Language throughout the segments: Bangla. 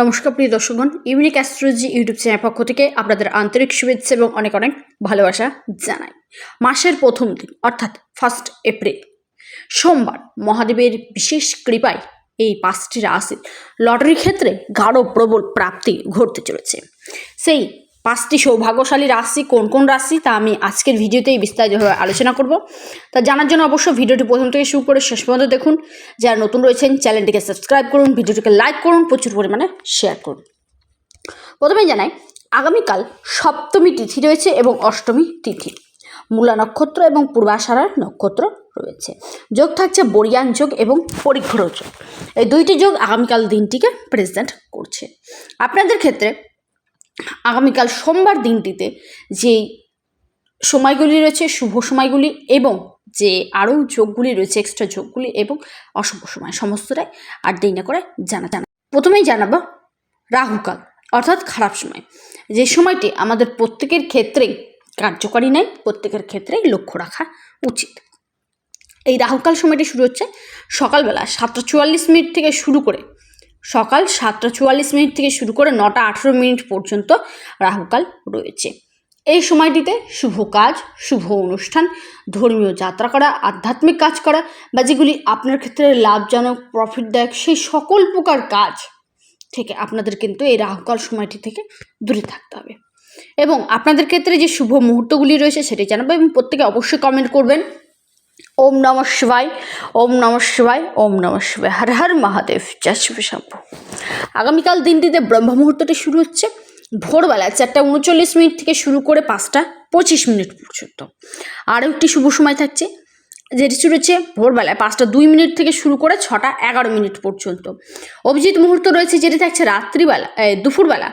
নমস্কার প্রিয় দর্শকগণ, ইউনিক অ্যাস্ট্রোলজি ইউটিউব চ্যানেল পক্ষ থেকে আপনাদের আন্তরিক শুভেচ্ছা এবং অনেক অনেক ভালোবাসা জানাই। মাসের প্রথম দিন, অর্থাৎ ফার্স্ট এপ্রিল সোমবার, মহাদেবের বিশেষ কৃপায় এই পাঁচটি রাশি লটারির ক্ষেত্রে গাঢ় প্রবল প্রাপ্তি ঘটতে চলেছে। সেই পাঁচটি সৌভাগ্যশালী রাশি কোন কোন রাশি তা আমি আজকের ভিডিওতেই বিস্তারিতভাবে আলোচনা করব। তা জানার জন্য অবশ্যই ভিডিওটি প্রথম থেকে শুরু করে শেষ পর্যন্ত দেখুন। যারা নতুন রয়েছেন, চ্যানেলটিকে সাবস্ক্রাইব করুন, ভিডিওটিকে লাইক করুন, প্রচুর পরিমাণে শেয়ার করুন। প্রথমে জানাই, আগামীকাল সপ্তমী তিথি রয়েছে এবং অষ্টমী তিথি। মূলা নক্ষত্র এবং পূর্বাষাঢ়ার নক্ষত্র রয়েছে। যোগ থাকছে বরিয়ান যোগ এবং পরিঘ্র যোগ। এই দুইটি যোগ আগামীকাল দিনটিকে প্রেজেন্ট করছে। আপনাদের ক্ষেত্রে আগামীকাল সোমবার দিনটিতে যে সময়গুলি রয়েছে, শুভ সময়গুলি এবং যে আরও যোগগুলি রয়েছে এক্সট্রা যোগগুলি এবং অশুভ সময়, সমস্তটাই আর দেরি না করে জানা জানা প্রথমেই জানাব রাহুকাল, অর্থাৎ খারাপ সময়। যে সময়টি আমাদের প্রত্যেকের ক্ষেত্রেই কার্যকরী নয়, প্রত্যেকের ক্ষেত্রেই লক্ষ্য রাখা উচিত। এই রাহুকাল সময়টি শুরু হচ্ছে সকালবেলা সাতটা চুয়াল্লিশ মিনিট থেকে শুরু করে সকাল সাতটা চুয়াল্লিশ মিনিট থেকে শুরু করে নটা আঠেরো মিনিট পর্যন্ত রাহুকাল রয়েছে। এই সময়টিতে শুভ কাজ, শুভ অনুষ্ঠান, ধর্মীয় যাত্রা করা, আধ্যাত্মিক কাজ করা বা যেগুলি আপনার ক্ষেত্রে লাভজনক প্রফিটদায়ক সেই সকল প্রকার কাজ থেকে আপনাদের কিন্তু এই রাহুকাল সময়টি থেকে দূরে থাকতে হবে। এবং আপনাদের ক্ষেত্রে যে শুভ মুহূর্তগুলি রয়েছে সেটি জানাব এবং প্রত্যেকে অবশ্যই কমেন্ট করবেন। ওম নম শিবায়, ওম নম শিবায়, ওম নম শিবায়। হর হর মহাদেব, জয় শম্ভ আগামীকাল দিনটিতে ব্রহ্ম মুহূর্তটি শুরু হচ্ছে ভোরবেলা চারটা উনচল্লিশ মিনিট থেকে শুরু করে পাঁচটা পঁচিশ মিনিট পর্যন্ত। আরও একটি শুভ সময় থাকছে, যেটি শুরু হচ্ছে ভোরবেলায় পাঁচটা দুই মিনিট থেকে শুরু করে ছটা এগারো মিনিট পর্যন্ত। অভিজিৎ মুহূর্ত রয়েছে, যেটি থাকছে রাত্রিবেলা দুপুরবেলা।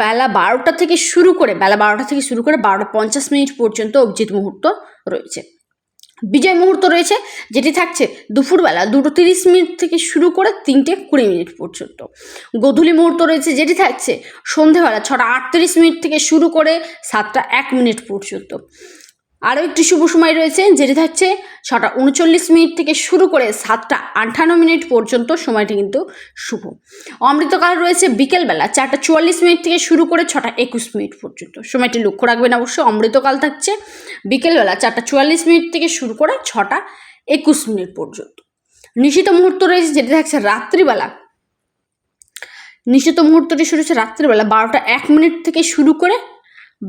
বেলা বারোটা থেকে শুরু করে, বেলা বারোটা থেকে শুরু করে বারোটা পঞ্চাশ মিনিট পর্যন্ত অভিজিৎ মুহূর্ত রয়েছে। বিজয় মুহূর্ত রয়েছে, যেটি থাকছে দুপুরবেলা দুটো তিরিশ মিনিট থেকে শুরু করে তিনটে কুড়ি মিনিট পর্যন্ত। গোধূলি মুহূর্ত রয়েছে, যেটি থাকছে সন্ধেবেলা ছটা আটত্রিশ মিনিট থেকে শুরু করে সাতটা এক মিনিট পর্যন্ত। আরও একটি শুভ সময় রয়েছে, যেটি থাকছে ছটা উনচল্লিশ মিনিট থেকে শুরু করে সাতটা আটান্ন মিনিট পর্যন্ত সময়টি কিন্তু শুভ। অমৃতকাল রয়েছে বিকেলবেলা, চারটা চুয়াল্লিশ মিনিট থেকে শুরু করে ছটা একুশ মিনিট পর্যন্ত। সময়টি লক্ষ্য রাখবেন অবশ্যই অমৃতকাল থাকছে বিকেলবেলা, চারটা চুয়াল্লিশ মিনিট থেকে শুরু করে ছটা একুশ মিনিট পর্যন্ত। নিশিত মুহূর্ত রয়েছে, যেটি থাকছে রাত্রিবেলা। নিশিত মুহূর্তটি শুরু হচ্ছে রাত্রিবেলা, বারোটা এক মিনিট থেকে শুরু করে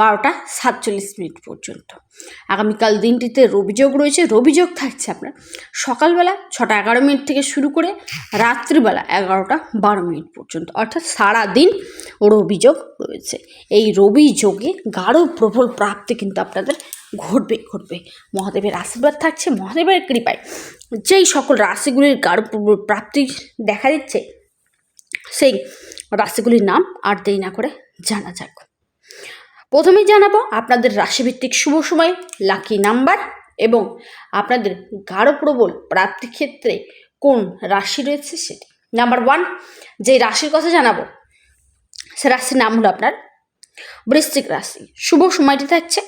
বারোটা সাতচল্লিশ মিনিট পর্যন্ত। আগামীকাল দিনটিতে রবিযোগ রয়েছে। রবিযোগ থাকছে আপনার সকালবেলা ছটা এগারো মিনিট থেকে শুরু করে রাত্রিবেলা এগারোটা বারো মিনিট পর্যন্ত। অর্থাৎ সারা দিন রবিযোগ রয়েছে। এই রবি যোগে গাঢ় প্রবল প্রাপ্তি কিন্তু আপনাদের ঘটবে ঘটবে। মহাদেবের আশীর্বাদ থাকছে, মহাদেবের কৃপায়। যেই সকল রাশিগুলির গাঢ় প্রবল প্রাপ্তি দেখা দিচ্ছে, সেই রাশিগুলির নাম আর দেরি না করে জানা যাক। প্রথমেই জানাব আপনাদের রাশিভিত্তিক শুভ সময় লাকি নাম্বার এবং আপনাদের গাঢ় প্রবল প্রাপ্তি ক্ষেত্রে কোন রাশি রয়েছে সেটি। নাম্বার ওয়ান যে রাশির কথা জানাব, সে রাশির নাম হলো আপনার বৃশ্চিক রাশি। শুভ সময়টি থাকছে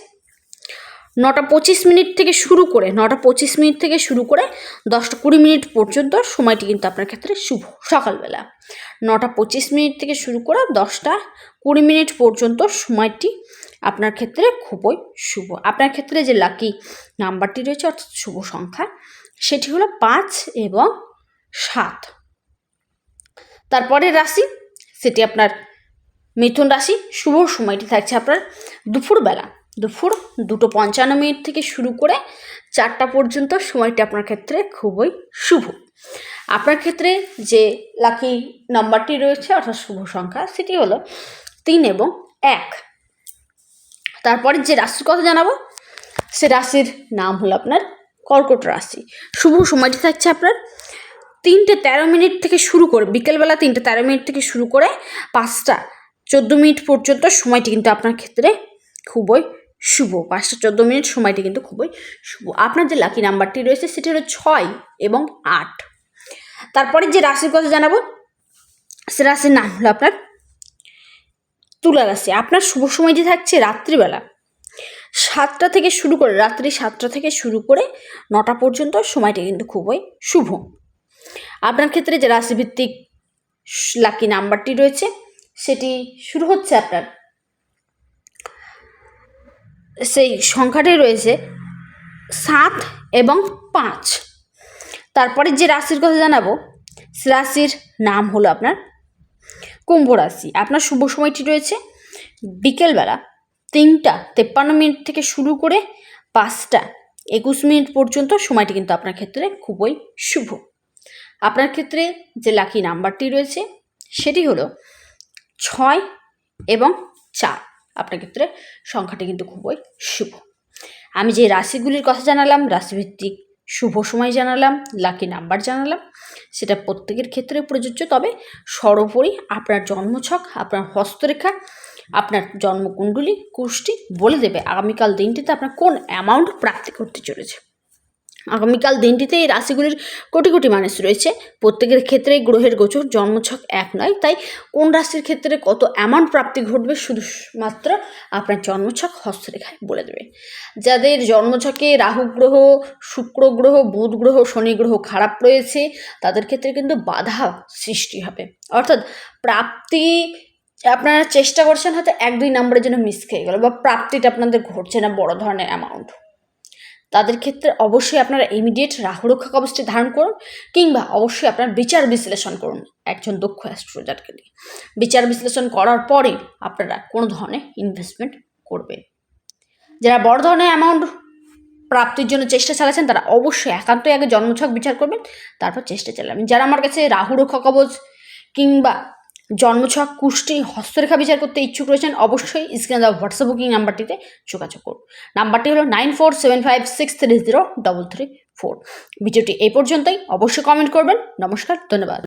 নটা পঁচিশ মিনিট থেকে শুরু করে, নটা পঁচিশ মিনিট থেকে শুরু করে দশটা কুড়ি মিনিট পর্যন্ত সময়টি কিন্তু আপনার ক্ষেত্রে শুভ। সকালবেলা নটা পঁচিশ মিনিট থেকে শুরু করে দশটা কুড়ি মিনিট পর্যন্ত সময়টি আপনার ক্ষেত্রে খুবই শুভ। আপনার ক্ষেত্রে যে লাকি নাম্বারটি রয়েছে, অর্থাৎ শুভ সংখ্যা, সেটি হলো পাঁচ এবং সাত। তারপরের রাশি, সেটি আপনার মিথুন রাশি, শুভ সময়টি থাকছে আপনার দুপুরবেলা। দুপুর দুটো পঞ্চান্ন মিনিট থেকে শুরু করে চারটা পর্যন্ত সময়টি আপনার ক্ষেত্রে খুবই শুভ। আপনার ক্ষেত্রে যে লাকি নাম্বারটি রয়েছে, অর্থাৎ শুভ সংখ্যা, সেটি হলো তিন এবং এক। তারপরে যে রাশির কথা জানাব, সে রাশির নাম হলো আপনার কর্কট রাশি। শুভ সময়টি থাকছে আপনার তিনটে তেরো মিনিট থেকে শুরু করে, বিকেলবেলা তিনটে তেরো মিনিট থেকে শুরু করে পাঁচটা চোদ্দ মিনিট পর্যন্ত সময়টি কিন্তু আপনার ক্ষেত্রে খুবই শুভ। পাঁচটা চোদ্দ মিনিট, সময়টি কিন্তু খুবই শুভ। আপনার যে লাকি নাম্বারটি রয়েছে, সেটি হলো ছয় এবং আট। তারপরে যে রাশির কথা জানাব, সে রাশির নাম হলো আপনার তুলা রাশি। আপনার শুভ সময়টি থাকছে রাত্রিবেলা, সাতটা থেকে শুরু করে রাত্রি সাতটা থেকে শুরু করে নটা পর্যন্ত সময়টি কিন্তু খুবই শুভ। আপনার ক্ষেত্রে যে রাশিভিত্তিক লাকি নাম্বারটি রয়েছে, সেটি শুরু হচ্ছে আপনার সেই সংখ্যাটি রয়েছে সাত এবং পাঁচ। তারপরে যে রাশির কথা জানাব, সে রাশির নাম হলো আপনার কুম্ভ রাশি। আপনার শুভ সময়টি রয়েছে বিকেলবেলা তিনটা তেপ্পান্ন মিনিট থেকে শুরু করে পাঁচটা একুশ মিনিট পর্যন্ত। সময়টি কিন্তু আপনার ক্ষেত্রে খুবই শুভ। আপনার ক্ষেত্রে যে লাকি নাম্বারটি রয়েছে, সেটি হলো ছয় এবং চার। আপনার ক্ষেত্রে সংখ্যাটি কিন্তু খুবই শুভ। আমি যে রাশিগুলির কথা জানালাম, রাশিভিত্তিক শুভ সময় জানালাম লাকি নাম্বার জানালাম, সেটা প্রত্যেকের ক্ষেত্রে প্রযোজ্য। তবে সর্বোপরি আপনার জন্মছক, আপনার হস্তরেখা, আপনার জন্মকুণ্ডলী, কুষ্টি বলে দেবে আগামীকাল দিনটিতে আপনার কোন অ্যামাউন্ট প্রাপ্তি করতে চলেছে। আগামীকাল দিনটিতে এই রাশিগুলির কোটি কোটি মানুষ রয়েছে। প্রত্যেকের ক্ষেত্রে গ্রহের গোচর, জন্মছক এক নয়। তাই কোন রাশির ক্ষেত্রে কত অ্যামাউন্ট প্রাপ্তি ঘটবে শুধুমাত্র আপনার জন্মছক হস্তরেখায় বলে দেবে। যাদের জন্মছকে রাহু গ্রহ, শুক্র গ্রহ, বুধ গ্রহ, শনি গ্রহ খারাপ রয়েছে, তাদের ক্ষেত্রে কিন্তু বাধা সৃষ্টি হবে। অর্থাৎ প্রাপ্তি, আপনারা চেষ্টা করছেন হয়তো এক দুই নম্বরের জন্য মিস খেয়ে গেল বা প্রাপ্তিটা আপনাদের ঘটছে না বড় ধরনের অ্যামাউন্ট তাদের ক্ষেত্রে অবশ্যই আপনারা ইমিডিয়েট রাহুরক্ষা কবচটি ধারণ করুন কিংবা অবশ্যই আপনার বিচার বিশ্লেষণ করুন একজন দক্ষ অ্যাস্ট্রোলজারকে দিয়ে বিচার বিশ্লেষণ করার পরে আপনারা কোনো ধরনের ইনভেস্টমেন্ট করবেন। যারা বড় ধরনের অ্যামাউন্ট প্রাপ্তির জন্য চেষ্টা চালাচ্ছেন, তারা অবশ্যই একান্তই আগে জন্মছক বিচার করবেন, তারপর চেষ্টা চালাবেন। যারা আমার কাছে রাহুরক্ষা কবচ কিংবা জন্মছক কুষ্টি হস্তরেখা বিচার করতে ইচ্ছুক রয়েছেন, অবশ্যই স্ক্রিনে দেওয়া হোয়াটসঅ্যাপ বুকিং নাম্বারটিতে যোগাযোগ করুন। নাম্বারটি হলো nine four seven five six three zero double three four. ভিডিওটি এই পর্যন্তই, অবশ্যই কমেন্ট করবেন। নমস্কার, ধন্যবাদ।